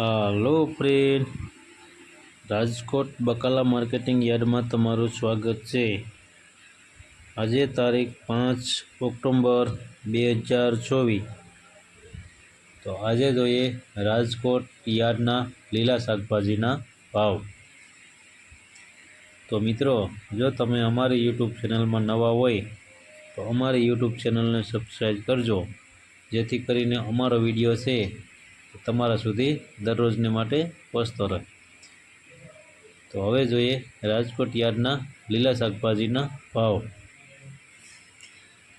હાલો friend, Rajkot બકાલા marketing યાર્ડમાં તમારું સ્વાગત છે. આજે તારીખ પાંચ ઓક્ટોબર બે હજાર ચોવીસ. તો આજે જોઈએ રાજકોટ યાર્ડના લીલા શાકભાજીના ભાવ. તો મિત્રો, જો તમે અમારી યુટ્યુબ ચેનલમાં નવા હોય, તો અમારી યુટ્યુબ ચેનલને સબસ્ક્રાઈબ કરજો, જેથી કરીને અમારો વીડિયો છે તમારા સુધી દરરોજને માટે પહોંચતો રહે. તો હવે જોઈએ રાજકોટ યાર્ડના લીલા શાકભાજીના ભાવ.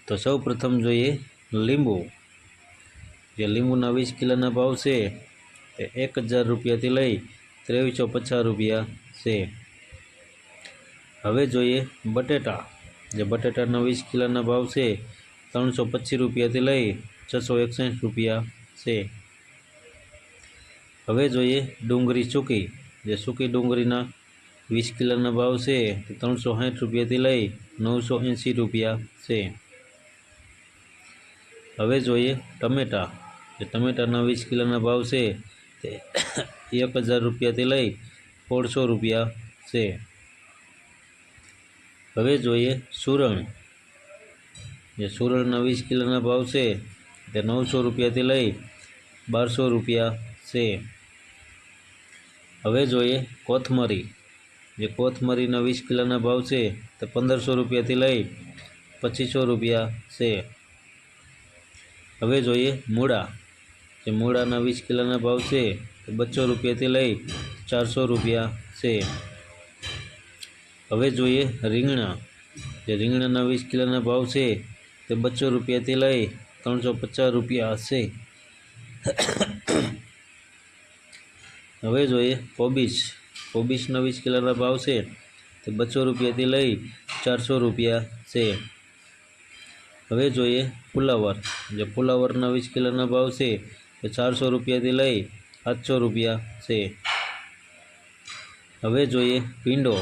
તો સૌ પ્રથમ જોઈએ લીંબુ. જે લીંબુના વીસ કિલોના ભાવ છે તે એક હજાર રૂપિયાથી લઈ ત્રેવીસો પચાસ રૂપિયા છે. હવે જોઈએ બટેટા. જે બટેટાના વીસ કિલોના ભાવ છે ત્રણસો પચીસ રૂપિયાથી લઈ છસો એકસઠ રૂપિયા છે. હવે જોઈએ ડુંગળી સૂકી. જે સૂકી ડુંગળીના વીસ કિલોના ભાવ છે તે ત્રણસો સાઠ રૂપિયાથી લઈ નવસો એંસી રૂપિયા છે. હવે જોઈએ ટમેટાં. જે ટમેટાના વીસ કિલોના ભાવ છે તે એક હજાર રૂપિયાથી લઈ સોળસો રૂપિયા છે. હવે જોઈએ સુરણ. જે સુરણના વીસ કિલોના ભાવ છે તે નવસો રૂપિયાથી લઈ બારસો રૂપિયા છે. હવે જોઈએ કોથમરી. જે કોથમરીના વીસ કિલોના ભાવ છે તે પંદરસો રૂપિયાથી લઈ પચીસો રૂપિયા છે. હવે જોઈએ મૂળા. જે મૂળાના વીસ કિલોના ભાવ છે તે બસો રૂપિયાથી લઈ ચારસો રૂપિયા છે. હવે જોઈએ રીંગણા. જે રીંગણાના વીસ કિલોના ભાવ છે તે બસો રૂપિયાથી લઈ ત્રણસો પચાસ રૂપિયા હશે હવે જોઈએ કોબીજ કોબીજના વીસ કિલોના ભાવ છે, તે બસો રૂપિયાથી લઈ ચારસો રૂપિયા છે. હવે જોઈએ ફુલાવર જે ફુલાવરના વીસ કિલોના ભાવ છે, તે ચારસો રૂપિયાથી લઈ સાતસો રૂપિયા છે. હવે જોઈએ, ભીંડો.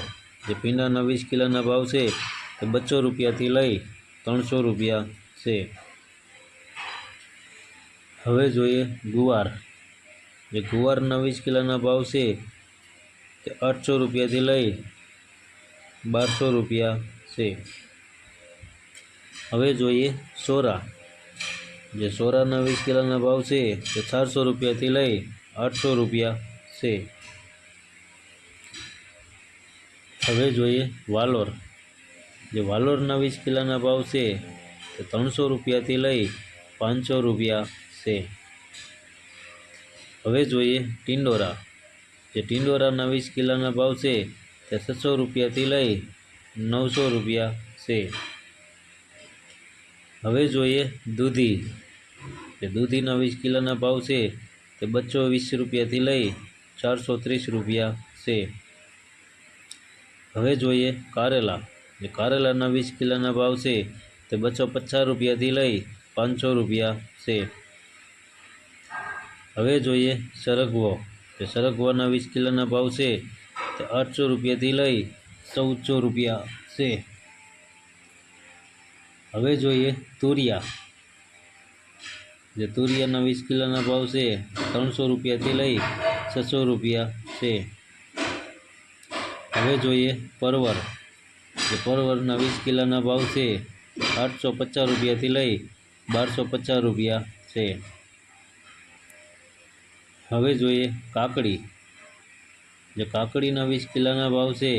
જે ભીંડાના વીસ કિલોના ભાવ છે, તે બસો રૂપિયાથી લઈ ત્રણસો રૂપિયા છે. હવે જોઈએ, ગુવાર. જે ગુવારના વીસ કિલોના ભાવ છે તે આઠસો રૂપિયાથી લઈ બારસો રૂપિયા છે. હવે જોઈએ સોરા. જે સોરાના વીસ કિલોના ભાવ છે તે ચારસો રૂપિયાથી લઈ આઠસો રૂપિયા છે. હવે જોઈએ વાલોર. જે વાલોરના વીસ કિલોના ભાવ છે તે ત્રણસો રૂપિયાથી લઈ પાંચસો રૂપિયા છે. હવે જોઈએ ટિંડોરા. જે ટિંડોરાના વીસ કિલોના ભાવ છે તે છસો રૂપિયાથી લઈ નવસો રૂપિયા છે. હવે જોઈએ દૂધી. જે દૂધીના વીસ કિલોના ભાવ છે તે બસો વીસ રૂપિયાથી લઈ ચારસો ત્રીસ રૂપિયા છે. હવે જોઈએ કારેલા. જે કારેલાના વીસ કિલોના ભાવ છે તે બસો પચાસ રૂપિયાથી લઈ પાંચસો રૂપિયા છે. હવે જોઈએ સરગવો. તો સરગવાના વીસ કિલોના ભાવ છે તે આઠસો રૂપિયાથી લઈ ચૌદસો રૂપિયા છે. હવે જોઈએ તુરિયા. જે તુરિયાના વીસ કિલોના ભાવ છે ત્રણસો રૂપિયાથી લઈ છસો રૂપિયા છે. હવે જોઈએ પરવર. જે પરવરના વીસ કિલોના ભાવ છે આઠસો પચાસ રૂપિયાથી લઈ બારસો પચાસ રૂપિયા છે. હવે જોઈએ કાકડી. જે કાકડીના વીસ કિલોના ભાવ છે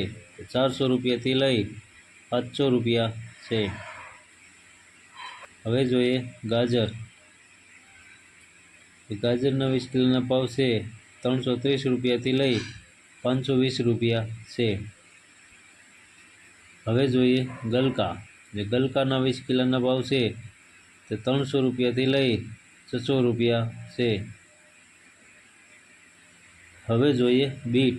ચારસો રૂપિયાથી લઈ પાંચસો રૂપિયા છે. હવે જોઈએ ગાજર. ગાજરના વીસ કિલોના ભાવ છે ત્રણસો ત્રીસ રૂપિયાથી લઈ પાંચસો વીસ રૂપિયા છે. હવે જોઈએ ગલકા. જે ગલકાના વીસ કિલોના ભાવ છે તે ત્રણસો રૂપિયાથી લઈ છસો રૂપિયા છે. હવે જોઈએ બીટ.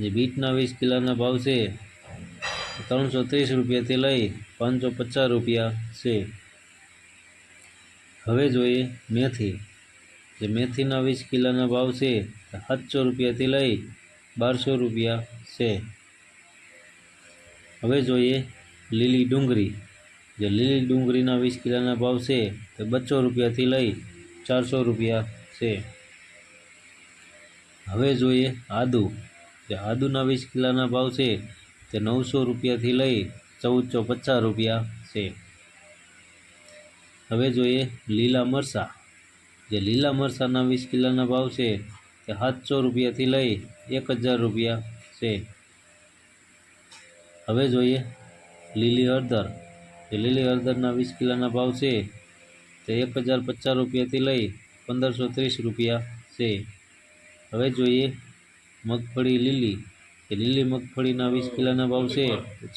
જે બીટના વીસ કિલોના ભાવ છે ત્રણસો ત્રીસ રૂપિયાથી લઈ પાંચસો પચાસ રૂપિયા છે. હવે જોઈએ મેથી. જે મેથીના વીસ કિલોના ભાવ છે સાતસો રૂપિયાથી લઈ બારસો રૂપિયા છે. હવે જોઈએ લીલી ડુંગળી. જે લીલી ડુંગળીના વીસ કિલોના ભાવ છે, તે બસો રૂપિયાથી લઈ ચારસો રૂપિયા છે. હવે જોઈએ આદુ. જે આદુના વીસ કિલોના ભાવ છે, તે નવસો રૂપિયાથી લઈ ચૌદસો પચાસ રૂપિયા છે. હવે જોઈએ લીલા મરચાં જે લીલા મરચાંના વીસ કિલોના ભાવ છે, તે સાતસો રૂપિયાથી લઈ એક હજાર રૂપિયા છે. હવે જોઈએ લીલી હળદર. જે લીલી હળદરના વીસ કિલોના ભાવ છે, તે એક હજાર પચાસ રૂપિયાથી લઈ પંદરસો ત્રીસ રૂપિયા છે. હવે જોઈએ મગફળી લીલી. કે લીલી મગફળીના વીસ કિલોના ભાવ છે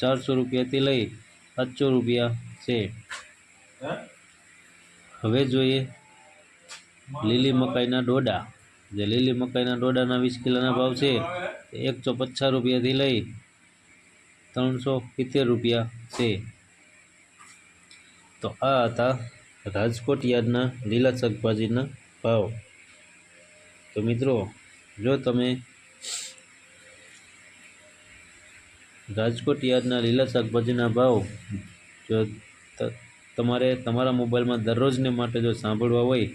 ચારસો રૂપિયાથી લઈ પાંચસો રૂપિયા છે. હવે જોઈએ લીલી મકાઈના ડોડા. જે લીલી મકાઈના ડોડાના વીસ કિલોના ભાવ છે એકસો પચાસ રૂપિયાથી લઈ ત્રણસો સિત્તેર રૂપિયા છે. તો આ હતા રાજકોટ યાર્ડના લીલા શાકભાજીના ભાવ. તો મિત્રો જો તમે રાજકોટ યાર્ડના લીલા શાકભાજીના ભાવ, જો તમારે તમારા મોબાઈલમાં દરરોજને માટે જો સાંભળવા હોય,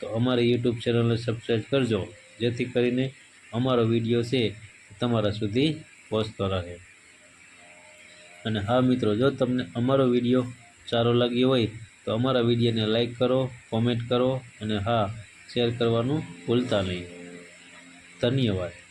તો અમારી યુટ્યુબ ચેનલને સબસ્ક્રાઈબ કરજો, જેથી કરીને અમારો વીડિયો છે તમારા સુધી પહોંચતો રહે. અને હા મિત્રો, જો તમને અમારો વીડિયો સારો લાગ્યો હોય, તો અમારા વિડીયોને લાઈક કરો, કોમેન્ટ કરો અને હા, શેર કરવાનું ભૂલતા નહીં. ધન્યવાદ.